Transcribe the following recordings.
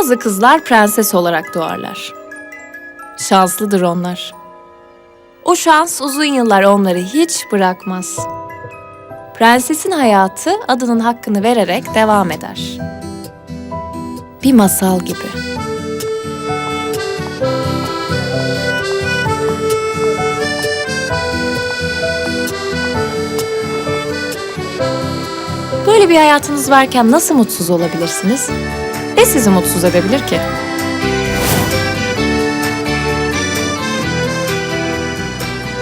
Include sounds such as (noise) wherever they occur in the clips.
Bazı kızlar prenses olarak doğarlar. Şanslıdır onlar. O şans uzun yıllar onları hiç bırakmaz. Prensesin hayatı adının hakkını vererek devam eder. Bir masal gibi. Böyle bir hayatınız varken nasıl mutsuz olabilirsiniz? Ne sizi mutsuz edebilir ki?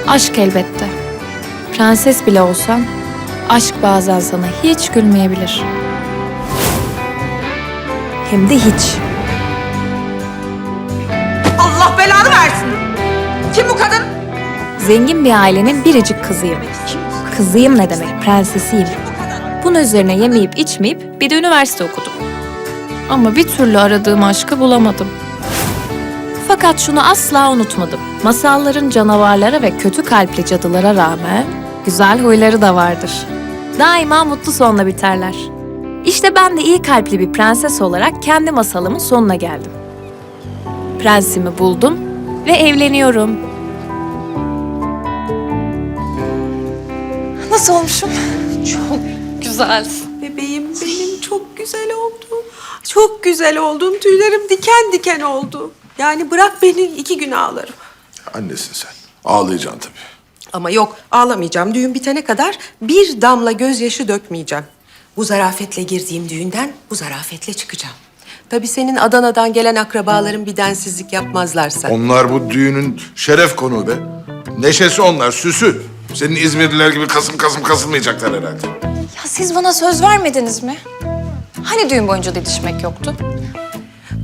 Aşk elbette. Prenses bile olsan, aşk bazen sana hiç gülmeyebilir. Hem de hiç. Allah belanı versin. Kim bu kadın? Zengin bir ailenin biricik kızıyım. Kızıyım ne demek? Prensesiyim. Bunun üzerine yemeyip içmeyip bir de üniversite okudum. Ama bir türlü aradığım aşkı bulamadım. Fakat şunu asla unutmadım. Masalların canavarlara ve kötü kalpli cadılara rağmen güzel huyları da vardır. Daima mutlu sonla biterler. İşte ben de iyi kalpli bir prenses olarak kendi masalımın sonuna geldim. Prensimi buldum ve evleniyorum. Nasıl olmuşum? Çok güzelsin. Bebeğim benim çok güzel oldun. Çok güzel oldun. Tüylerim diken diken oldu. Yani bırak beni iki gün ağlarım. Annesin sen. Ağlayacaksın tabii. Ama yok ağlamayacağım. Düğün bitene kadar bir damla gözyaşı dökmeyeceğim. Bu zarafetle girdiğim düğünden bu zarafetle çıkacağım. Tabii senin Adana'dan gelen akrabaların bir densizlik yapmazlarsa. Onlar bu düğünün şeref konuğu be. Neşesi onlar, süsü. Senin İzmirliler gibi kasım kasım kasılmayacaklar herhalde. Ya siz bana söz vermediniz mi? Hani düğün boyunca didişmek yoktu?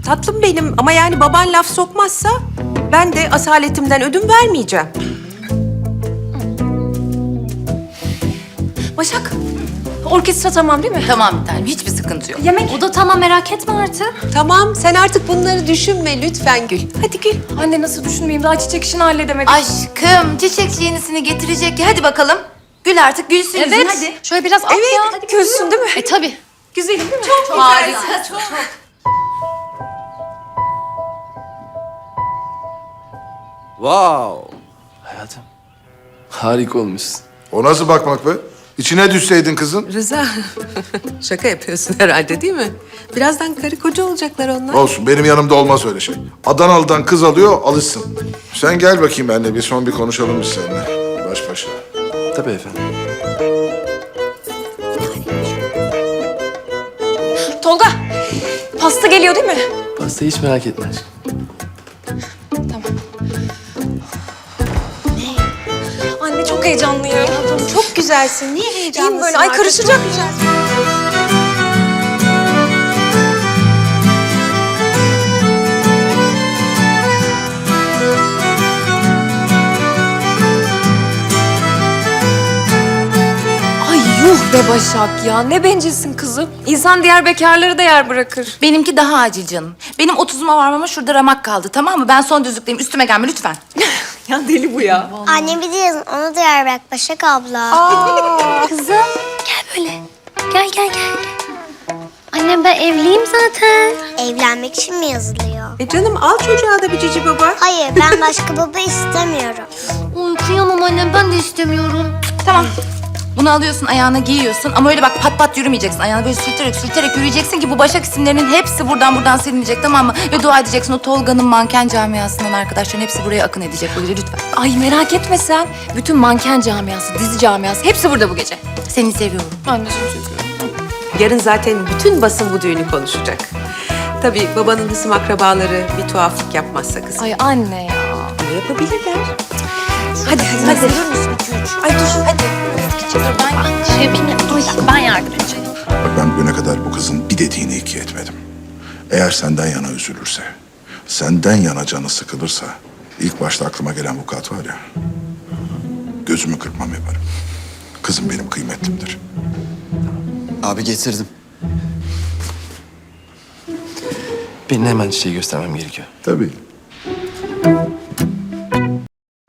Tatlım benim ama yani baban laf sokmazsa ben de asaletimden ödün vermeyeceğim. Başak, orkestra tamam değil mi? Tamam bir tanem hiçbir sıkıntı yok. Yemek? O da tamam merak etme artık. Tamam sen artık bunları düşünme lütfen Gül. Hadi Gül. Anne nasıl düşünmeyeyim daha çiçek işini halledemedim. Aşkım çiçekçi yenisini getirecek ya hadi bakalım. Gül artık gülsün yüzün evet. hadi. Şöyle biraz at Evet, ya. hadi Gülsün değil mi? E tabii. Güzelim değil mi? Çok Harika çok. Wow. Hayatım. Harika olmuşsun. O nasıl bakmak be? İçine düşseydin kızın. Rıza (laughs) şaka yapıyorsun herhalde değil mi? Birazdan karı koca olacaklar onlar. Olsun, benim yanımda olmaz öyle şey. Adanalı'dan kız alıyor, alışsın. Sen gel bakayım benimle, bir son bir konuşalım biz seninle. Baş başa. Tabii efendim. Tolga, pasta geliyor değil mi? Pastayı hiç merak etme aşkım. Çok heyecanlıyım. Çok güzelsin. Niye heyecanlısın? böyle, ay karışacak. Ay yuh be Başak ya. Ne bencilsin kızım. İnsan diğer bekarları da yer bırakır. Benimki daha acil canım. Benim otuzuma varmama şurada ramak kaldı tamam mı? Ben son düzlükteyim üstüme gelme lütfen. Ya deli bu ya. Anne biliyorsun onu da yer bırak Başak abla. (laughs) Kızım gel böyle. Gel gel gel. Annem ben evliyim zaten. Evlenmek için mi yazılıyor? E canım al çocuğa da bir cici baba. Hayır ben başka baba istemiyorum. Uy kıyamam annem ben de istemiyorum. Tamam. Bunu alıyorsun ayağına giyiyorsun ama öyle bak pat pat yürümeyeceksin. Ayağına böyle sürterek sürterek yürüyeceksin ki bu Başak isimlerinin hepsi buradan buradan silinecek tamam mı? Ve dua edeceksin o Tolga'nın manken camiasından arkadaşların hepsi buraya akın edecek bu gece lütfen. Ay merak etme sen. Bütün manken camiası, dizi camiası hepsi burada bu gece. Seni seviyorum. Ben de seni seviyorum. Yarın zaten bütün basın bu düğünü konuşacak. Tabii babanın hısım akrabaları bir tuhaflık yapmazsa kızım. Ay anne ya. Ama yapabilirler. Hadi hadi. hadi. Ay dur hadi. Dur ben şey yapayım ya. Dur ben yardım edeceğim. Bak ben bugüne kadar bu kızın bir dediğini iki etmedim. Eğer senden yana üzülürse, senden yana canı sıkılırsa... ...ilk başta aklıma gelen vukuat var ya... ...gözümü kırpmam yaparım. Kızım benim kıymetlimdir. Abi getirdim. Benim hemen çiçeği göstermem gerekiyor. Tabii.